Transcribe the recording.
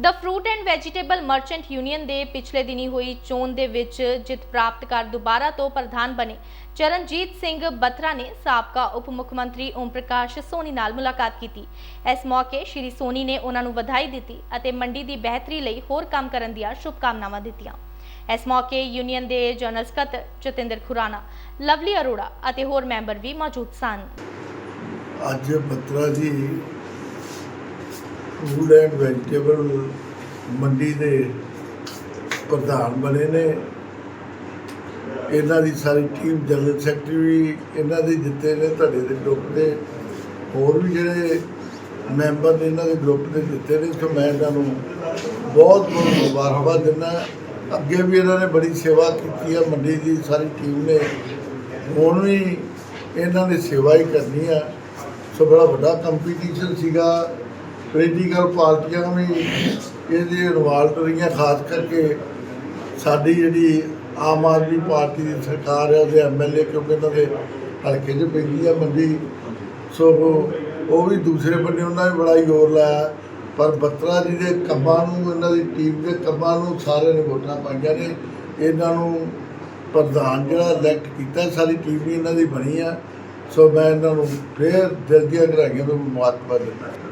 The fruit and vegetable merchant union ਦੇ ਪਿਛਲੇ ਦਿਨੀ ਹੋਈ ਚੋਣ ਦੇ ਵਿੱਚ ਜਿੱਤ ਪ੍ਰਾਪਤ ਕਰ ਦੁਬਾਰਾ ਤੋਂ ਪ੍ਰਧਾਨ ਬਣੇ ਚਰਨਜੀਤ ਸਿੰਘ ਬਤਰਾ ਨੇ ਸਾਬਕਾ ਉਪ ਮੁੱਖ ਮੰਤਰੀ ਓਮ ਪ੍ਰਕਾਸ਼ ਸੋਨੀ ਨਾਲ ਮੁਲਾਕਾਤ ਕੀਤੀ। ਇਸ ਮੌਕੇ ਸ਼੍ਰੀ ਸੋਨੀ ਨੇ ਉਹਨਾਂ ਨੂੰ ਵਧਾਈ ਦਿੱਤੀ ਅਤੇ ਮੰਡੀ ਦੀ ਬਿਹਤਰੀ ਲਈ ਹੋਰ ਕੰਮ ਕਰਨ ਦੀਆਂ ਸ਼ੁਭਕਾਮਨਾਵਾਂ ਦਿੱਤੀਆਂ। ਇਸ ਮੌਕੇ ਯੂਨੀਅਨ ਦੇ ਜਨਰਲ ਸਕੱਤਰ ਜਤਿੰਦਰ ਖੁਰਾਨਾ, ਲਵਲੀ ਅਰੋੜਾ ਅਤੇ ਹੋਰ ਮੈਂਬਰ ਵੀ ਮੌਜੂਦ ਸਨ। ਅੱਜ ਬੱਤਰਾ ਜੀ ਫੂਡ ਐਂਡ ਵੈਜੀਟੇਬਲ ਮੰਡੀ ਦੇ ਪ੍ਰਧਾਨ ਬਣੇ ਨੇ। ਇਹਨਾਂ ਦੀ ਸਾਰੀ ਟੀਮ ਜਨਰਲ ਸੈਕਟਰੀ ਵੀ ਇਹਨਾਂ ਦੇ ਜਿੱਤੇ ਨੇ, ਤੁਹਾਡੇ ਦੇ ਗਰੁੱਪ ਦੇ। ਹੋਰ ਵੀ ਜਿਹੜੇ ਮੈਂਬਰ ਨੇ ਇਹਨਾਂ ਦੇ ਗਰੁੱਪ ਦੇ ਜਿੱਤੇ ਨੇ, ਸੋ ਮੈਂ ਇਹਨਾਂ ਨੂੰ ਬਹੁਤ ਬਹੁਤ ਮੁਬਾਰਕਬਾਦ ਦਿੰਦਾ। ਅੱਗੇ ਵੀ ਇਹਨਾਂ ਨੇ ਬੜੀ ਸੇਵਾ ਕੀਤੀ ਹੈ ਮੰਡੀ ਦੀ ਸਾਰੀ ਟੀਮ ਨੇ। ਹੁਣ ਵੀ ਇਹਨਾਂ ਨੇ ਸੇਵਾ ਹੀ ਕਰਨੀ ਆ। ਸੋ ਬੜਾ ਵੱਡਾ ਕੰਪੀਟੀਸ਼ਨ ਸੀਗਾ। ਪੋਲੀਟੀਕਲ ਪਾਰਟੀਆਂ ਵੀ ਇਹਦੇ ਇਨਵੋਲਵ ਰਹੀਆਂ, ਖਾਸ ਕਰਕੇ ਸਾਡੀ ਜਿਹੜੀ ਆਮ ਆਦਮੀ ਪਾਰਟੀ ਦੀ ਸਰਕਾਰ ਹੈ, ਉਹਦੇ ਐਮਐਲਏ ਕਿਉਂਕਿ ਇਹਨਾਂ ਦੇ ਹਲਕੇ 'ਚ ਪੈਂਦੀ ਆ ਮੰਡੀ। ਸੋ ਉਹ ਵੀ ਦੂਸਰੇ ਬੰਨੇ ਉਹਨਾਂ ਨੇ ਬੜਾ ਜ਼ੋਰ ਲਾਇਆ, ਪਰ ਬੱਤਰਾ ਜੀ ਦੇ ਕੰਮਾਂ ਨੂੰ, ਇਹਨਾਂ ਦੀ ਟੀਮ ਦੇ ਕੰਮਾਂ ਨੂੰ ਸਾਰਿਆਂ ਨੇ ਵੋਟਾਂ ਪਾਈਆਂ ਨੇ। ਇਹਨਾਂ ਨੂੰ ਪ੍ਰਧਾਨ ਜਿਹੜਾ ਇਲੈਕਟ ਕੀਤਾ, ਸਾਰੀ ਟੀਮ ਵੀ ਇਹਨਾਂ ਦੀ ਬਣੀ ਆ। ਸੋ ਮੈਂ ਇਹਨਾਂ ਨੂੰ ਫੇਰ ਦਿਲ ਦੀਆਂ ਗਹਿਰਾਈਆਂ ਤੋਂ ਮੁਬਾਰਕਬਾਦ ਦਿੰਦਾ।